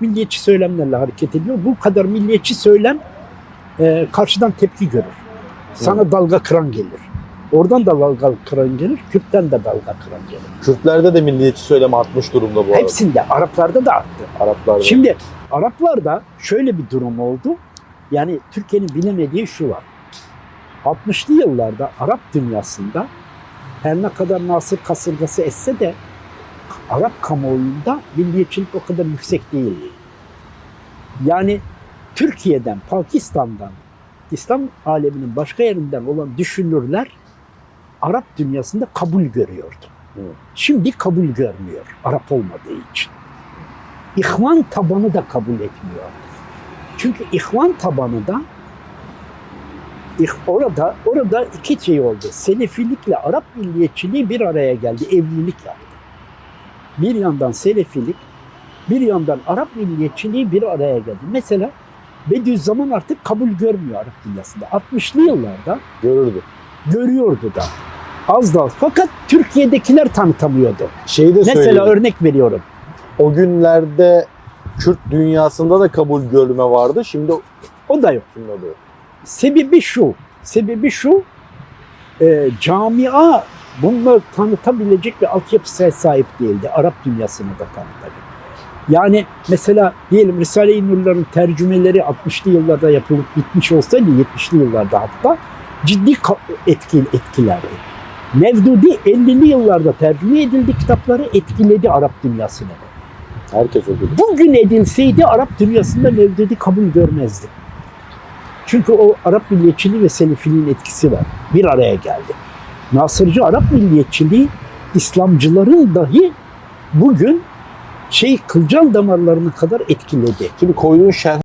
milliyetçi söylemlerle hareket ediyor. Bu kadar milliyetçi söylem e, karşıdan tepki görür. Sana dalga kıran gelir. Oradan da dalga kıran gelir, Kürt'ten de dalga kıran gelir. Kürtlerde de milliyetçi söylem artmış durumda bu arada. Hepsinde, Araplarda da arttı. Araplarda. Şimdi Araplarda şöyle bir durum oldu. Yani Türkiye'nin bilemediği şu var. 60'lı yıllarda Arap dünyasında her ne kadar Nasır kasırgası esse de Arap kamuoyunda milliyetçilik o kadar yüksek değildi. Yani Türkiye'den, Pakistan'dan, İslam aleminin başka yerinden olan düşünürler Arap dünyasında kabul görüyordu. Şimdi kabul görmüyor Arap olmadığı için. İhvan tabanı da kabul etmiyor. Çünkü ihvan tabanı da orada orada iki şey oldu. Selefilikle Arap milliyetçiliği bir araya geldi. Evlilik yaptı. Bir yandan Selefilik, bir yandan Arap milliyetçiliği bir araya geldi. Mesela Bediüzzaman artık kabul görmüyor Arap dünyasında. 60'lı yıllarda görürdü. görüyordu da. Az da. Fakat Türkiye'dekiler tanıtamıyordu. Şeyi de Mesela söyleyeyim. örnek veriyorum. O günlerde Kürt dünyasında da kabul görme vardı. Şimdi O da yok. şimdi o da yok. Sebebi şu. Sebebi şu. E, camia bunu tanıtabilecek bir altyapısına sahip değildi. Arap dünyasını da tanıtabilir. Yani mesela diyelim Risale-i Nur'ların tercümeleri 60'lı yıllarda yapılıp bitmiş olsaydı 70'li yıllarda hatta ciddi etki, etkilerdi. Mevdudi 50'li yıllarda tercüme edildi kitapları etkiledi Arap dünyasını. Herkes okudu. Bugün edilseydi Arap dünyasında Mevdudi kabul görmezdi. Çünkü o Arap milliyetçiliği ve Selefiliğin etkisi var. Bir araya geldi. Nasırcı Arap milliyetçiliği İslamcıların dahi bugün şey kılcal damarlarına kadar etkiledi. Şimdi koyduğun şerh